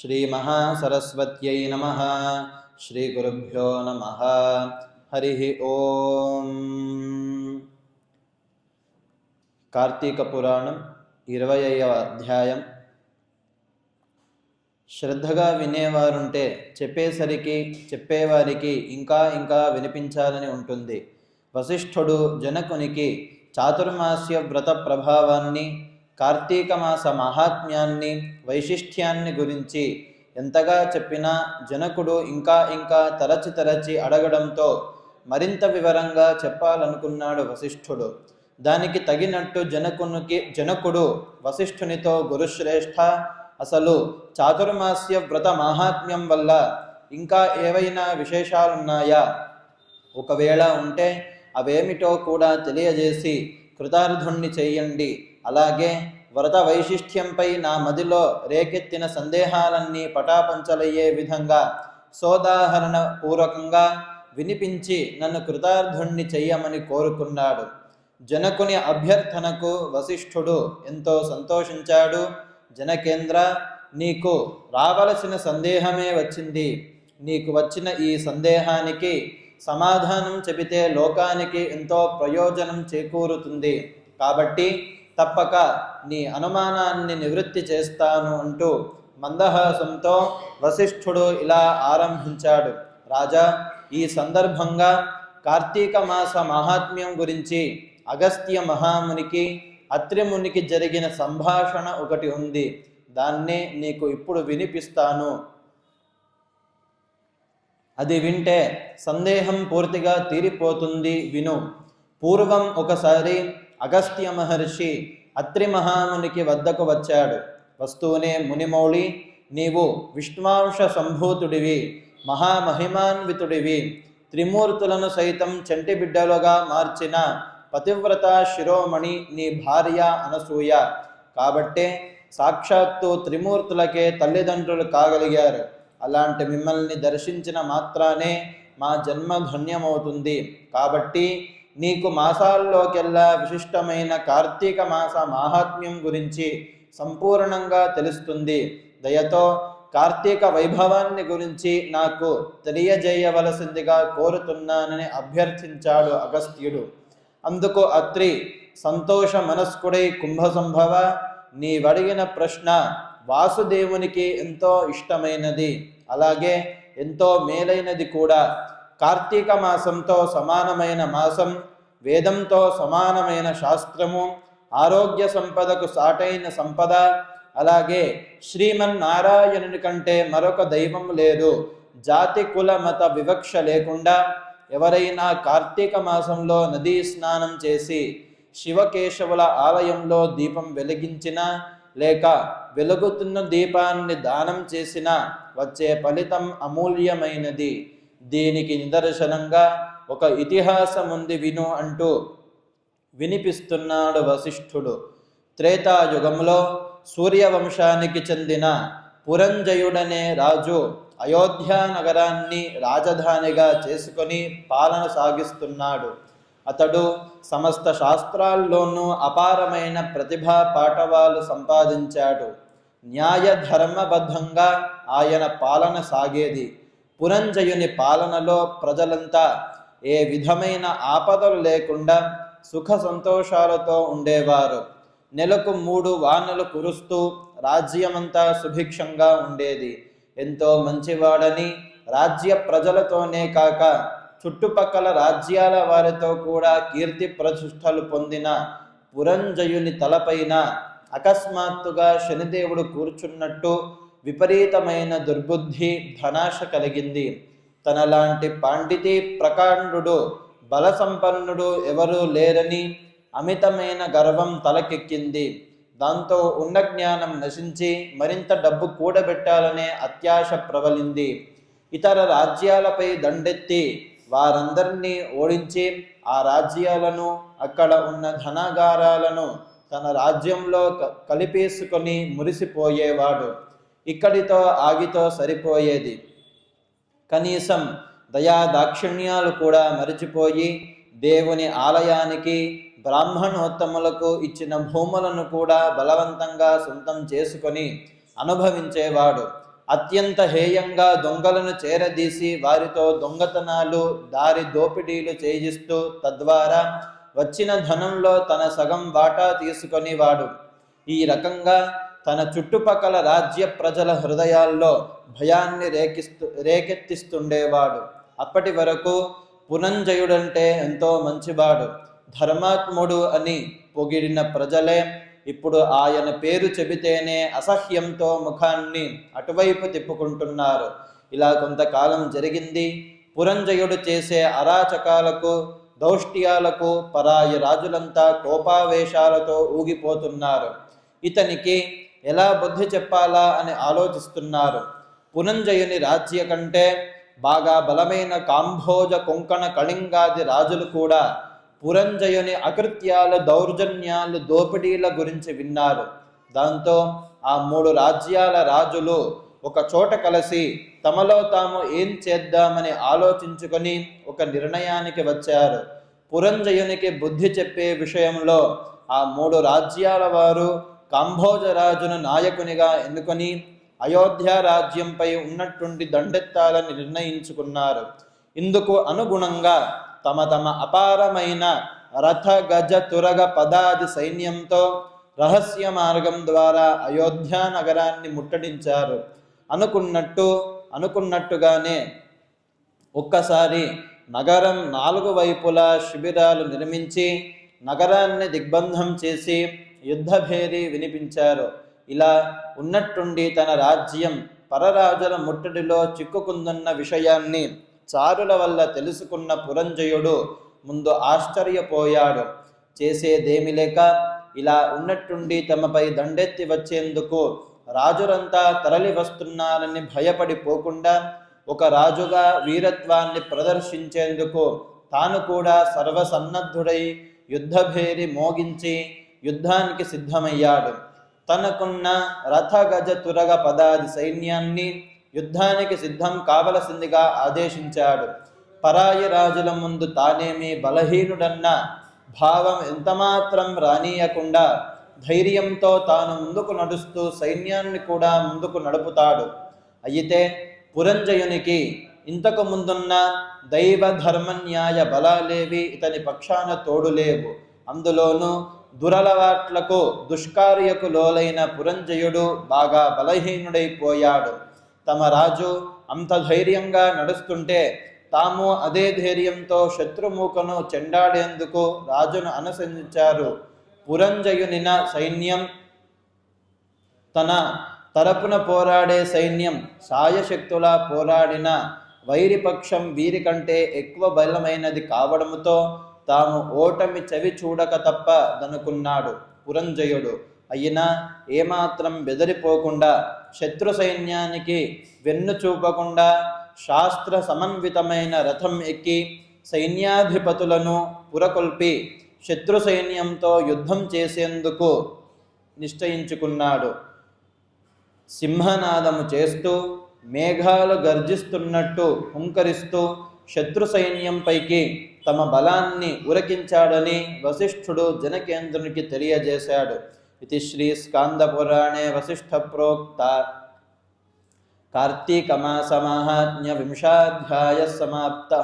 శ్రీమహాసరస్వత్యై నమ శ్రీగురుభ్యో నమ హరి ఓం కార్తీక పురాణం ఇరవై అయ్యవ అధ్యాయం శ్రద్ధగా వినేవారుంటే చెప్పేసరికి చెప్పేవారికి ఇంకా ఇంకా వినిపించాలని ఉంటుంది. వశిష్ఠుడు జనకునికి చాతుర్మాస్య వ్రత ప్రభావాన్ని కార్తీక మాస మహాత్మ్యాన్ని వైశిష్ట్యాన్ని గురించి ఎంతగా చెప్పినా జనకుడు ఇంకా ఇంకా తరచి తరచి అడగడంతో మరింత వివరంగా చెప్పాలనుకున్నాడు వశిష్ఠుడు. దానికి తగినట్టు జనకునికి జనకుడు వశిష్ఠునితో గురుశ్రేష్ఠ అసలు చాతుర్మాస్య వ్రత మాహాత్మ్యం వల్ల ఇంకా ఏవైనా విశేషాలున్నాయా? ఒకవేళ ఉంటే అవేమిటో కూడా తెలియజేసి కృతార్థుణ్ణి చెయ్యండి అలాగే వ్రత వైశిష్ట్యంపై నా మదిలో రేకెత్తిన సందేహాలన్నీ పటాపంచలయ్యే విధంగా సోదాహరణ పూర్వకంగా వినిపించి నన్ను కృతార్థుణ్ణి చెయ్యమని కోరుకున్నాడు. జనకుని అభ్యర్థనకు వశిష్ఠుడు ఎంతో సంతోషించాడు. జనకేంద్ర నీకు రావలసిన సందేహమే వచ్చింది. నీకు వచ్చిన ఈ సందేహానికి సమాధానం చెబితే లోకానికి ఎంతో ప్రయోజనం చేకూరుతుంది. కాబట్టి తప్పక నీ అనుమానాన్ని నివృత్తి చేస్తాను అంటూ మందహాసంతో వశిష్ఠుడు ఇలా ఆరంభించాడు. రాజా ఈ సందర్భంగా కార్తీక మాస మహాత్మ్యం గురించి అగస్త్య మహామునికి అత్రిమునికి జరిగిన సంభాషణ ఒకటి ఉంది. దాన్నే నీకు ఇప్పుడు వినిపిస్తాను. అది వింటే సందేహం పూర్తిగా తీరిపోతుంది. విను. పూర్వం ఒకసారి అగస్త్య మహర్షి అత్రి మహామునికి వద్దకు వచ్చాడు. వస్తూనే మునిమౌళి నీవు విష్ణువాంశ సంభూతుడివి మహామహిమాన్వితుడివి త్రిమూర్తులను సైతం చంటి బిడ్డలుగా మార్చిన పతివ్రత శిరోమణి నీ భార్య అనసూయ. కాబట్టే సాక్షాత్తు త్రిమూర్తులకే తల్లిదండ్రులు కాగలిగారు. అలాంటి మిమ్మల్ని దర్శించిన మాత్రానే మా జన్మ ధన్యమవుతుంది. కాబట్టి నీకు మాసాల్లోకెల్లా విశిష్టమైన కార్తీక మాస మాహాత్మ్యం గురించి సంపూర్ణంగా తెలుస్తుంది. దయతో కార్తీక వైభవాన్ని గురించి నాకు తెలియజేయవలసిందిగా కోరుతున్నానని అభ్యర్థించాడు అగస్త్యుడు. అందుకు అత్రి సంతోష మనస్కుడై కుంభసంభవ నీవడిగిన ప్రశ్న వాసుదేవునికి ఎంతో ఇష్టమైనది. అలాగే ఎంతో మేలైనది కూడా. కార్తీక మాసంతో సమానమైన మాసం వేదంతో సమానమైన శాస్త్రము ఆరోగ్య సంపదకు సాటైన సంపద అలాగే శ్రీమన్నారాయణుని కంటే మరొక దైవం లేదు. జాతి కుల మత వివక్ష లేకుండా ఎవరైనా కార్తీక మాసంలో నదీ స్నానం చేసి శివకేశవుల ఆలయంలో దీపం వెలిగించినా లేక వెలుగుతున్న దీపాన్ని దానం చేసినా వచ్చే ఫలితం అమూల్యమైనది. దీనికి నిదర్శనంగా ఒక ఇతిహాసం ఉంది విను అంటూ వినిపిస్తున్నాడు వశిష్ఠుడు. త్రేతాయుగంలో సూర్యవంశానికి చెందిన పురంజయుడనే రాజు అయోధ్య నగరాన్ని రాజధానిగా చేసుకొని పాలన సాగిస్తున్నాడు. అతడు సమస్త శాస్త్రాల్లోనూ అపారమైన ప్రతిభా పాఠవాలు సంపాదించాడు. న్యాయ ధర్మబద్ధంగా ఆయన పాలన సాగేది. పురంజయుని పాలనలో ప్రజలంతా ఏ విధమైన ఆపదలు లేకుండా సుఖ సంతోషాలతో ఉండేవారు. నెలకు మూడు వానలు కురుస్తూ రాజ్యమంతా సుభిక్షంగా ఉండేది. ఎంతో మంచివాడని రాజ్య ప్రజలతోనే కాక చుట్టుపక్కల రాజ్యాల వారితో కూడా కీర్తి ప్రతిష్టలు పొందిన పురంజయుని తలపైన అకస్మాత్తుగా శనిదేవుడు కూర్చున్నట్టు విపరీతమైన దుర్బుద్ధి ధనాశ కలిగింది. తనలాంటి పాండితి ప్రకాండు బలసంపన్నుడు ఎవరూ లేరని అమితమైన గర్వం తలకెక్కింది. దాంతో ఉన్న జ్ఞానం నశించి మరింత డబ్బు కూడబెట్టాలనే అత్యాశ ప్రబలింది. ఇతర రాజ్యాలపై దండెత్తి వారందరినీ ఓడించి ఆ రాజ్యాలను అక్కడ ఉన్న ధనాగారాలను తన రాజ్యంలో క- కలిపేసుకొని మురిసిపోయేవాడు. ఇక్కడితో ఆగితో సరిపోయేది. కనీసం దయా దాక్షిణ్యాలు కూడా మరిచిపోయి దేవుని ఆలయానికి బ్రాహ్మణోత్తములకు ఇచ్చిన భూములను కూడా బలవంతంగా సొంతం చేసుకొని అనుభవించేవాడు. అత్యంత హేయంగా దొంగలను చేరదీసి వారితో దొంగతనాలు దారి దోపిడీలు చేయిస్తూ తద్వారా వచ్చిన ధనంలో తన సగం వాటా తీసుకొని వాడు. ఈ రకంగా తన చుట్టుపక్కల రాజ్య ప్రజల హృదయాల్లో భయాన్ని రేకిస్తూ రేకెత్తిస్తుండేవాడు. అప్పటి వరకు పునంజయుడంటే ఎంతో మంచివాడు. ధర్మాత్ముడు అని పొగిడిన ప్రజలే ఇప్పుడు ఆయన పేరు చెబితేనే అసహ్యంతో ముఖాన్ని అటువైపు తిప్పుకుంటున్నారు. ఇలా కొంతకాలం జరిగింది. పురంజయుడు చేసే అరాచకాలకు దౌష్ట్యాలకు పరాయి రాజులంతా కోపావేశాలతో ఊగిపోతున్నారు. ఇతనికి ఎలా బుద్ధి చెప్పాలా అని ఆలోచిస్తున్నారు. పునంజయుని రాజ్య కంటే బాగా బలమైన కాంభోజ కొంకణ కళింగాది రాజులు కూడా పురంజయుని అకృత్యాలు దౌర్జన్యాలు దోపిడీల గురించి విన్నారు. దాంతో ఆ మూడు రాజ్యాల రాజులు ఒక చోట కలిసి తమలో తాము ఏం చేద్దామని ఆలోచించుకొని ఒక నిర్ణయానికి వచ్చారు. పురంజయునికి బుద్ధి చెప్పే విషయంలో ఆ మూడు రాజ్యాల వారు కాంభోజరాజును నాయకునిగా ఎన్నుకొని అయోధ్య రాజ్యంపై ఉన్నట్టుండి దండెత్తాలని నిర్ణయించుకున్నారు. ఇందుకు అనుగుణంగా తమ తమ అపారమైన రథ గజ తురగ పదాది సైన్యంతో రహస్య మార్గం ద్వారా అయోధ్య నగరాన్ని ముట్టడించారు. అనుకున్నట్టు అనుకున్నట్టుగానే ఒక్కసారి నగరం నాలుగు వైపులా శిబిరాలు నిర్మించి నగరాన్ని దిగ్బంధం చేసి యుద్ధభేరి వినిపించారు. ఇలా ఉన్నట్టుండి తన రాజ్యం పరరాజుల ముట్టడిలో చిక్కుకుందన్న విషయాన్ని చారుల వల్ల తెలుసుకున్న పురంజయుడు ముందు ఆశ్చర్యపోయాడు. చేసేదేమి లేక ఇలా ఉన్నట్టుండి తమపై దండెత్తి వచ్చేందుకు రాజులంతా తరలి వస్తున్నారని భయపడిపోకుండా ఒక రాజుగా వీరత్వాన్ని ప్రదర్శించేందుకు తాను కూడా సర్వసన్నద్ధుడై యుద్ధభేరి మోగించి యుద్ధానికి సిద్ధమయ్యాడు. తనకున్న రథ గజ తురగ పదాది సైన్యాన్ని యుద్ధానికి సిద్ధం కావలసిందిగా ఆదేశించాడు. పరాయి రాజుల ముందు తానేమి బలహీనుడన్న భావం ఎంతమాత్రం రానీయకుండా ధైర్యంతో తాను ముందుకు నడుస్తూ సైన్యాన్ని కూడా ముందుకు నడుపుతాడు. అయితే పురంజయునికి ఇంతకు ముందున్న దైవ ధర్మన్యాయ బలాలేవి ఇతని పక్షాన తోడులేవు అందులోనూ దురలవాట్లకు దుష్కార్యకు లోలైన పురంజయుడు బాగా బలహీనుడైపోయాడు తమ రాజు అంత ధైర్యంగా నడుస్తుంటే తాము అదే ధైర్యంతో శత్రుమూకను చెండాడేందుకు రాజును అనుసరించారు. పురంజయునిన సైన్యం తన తరపున పోరాడే సైన్యం సాయశక్తులా పోరాడిన వైరిపక్షం వీరికంటే ఎక్కువ బలమైనది కావడముతో తాము ఓటమి చవి చూడక తప్ప దనుకున్నాడు పురంజయుడు. అయినా ఏమాత్రం బెదిరిపోకుండా శత్రు సైన్యానికి వెన్ను చూపకుండా శాస్త్ర సమన్వితమైన రథం ఎక్కి సైన్యాధిపతులను పురకొల్పి శత్రు సైన్యంతో యుద్ధం చేసేందుకు నిశ్చయించుకున్నాడు. సింహనాదము చేస్తూ మేఘాలు గర్జిస్తున్నట్టు హుంకరిస్తూ శత్రు సైన్యంపైకి తమ బలాన్ని ఉరకించాడని వశిష్ఠుడు జనకేంద్రునికి తెలియజేశాడు. ఇది శ్రీ స్కాంద పురాణే వశిష్ఠ ప్రోక్త. కార్తీకమాసమాహాత్మ్య వింశాధ్యాయ సమాప్త.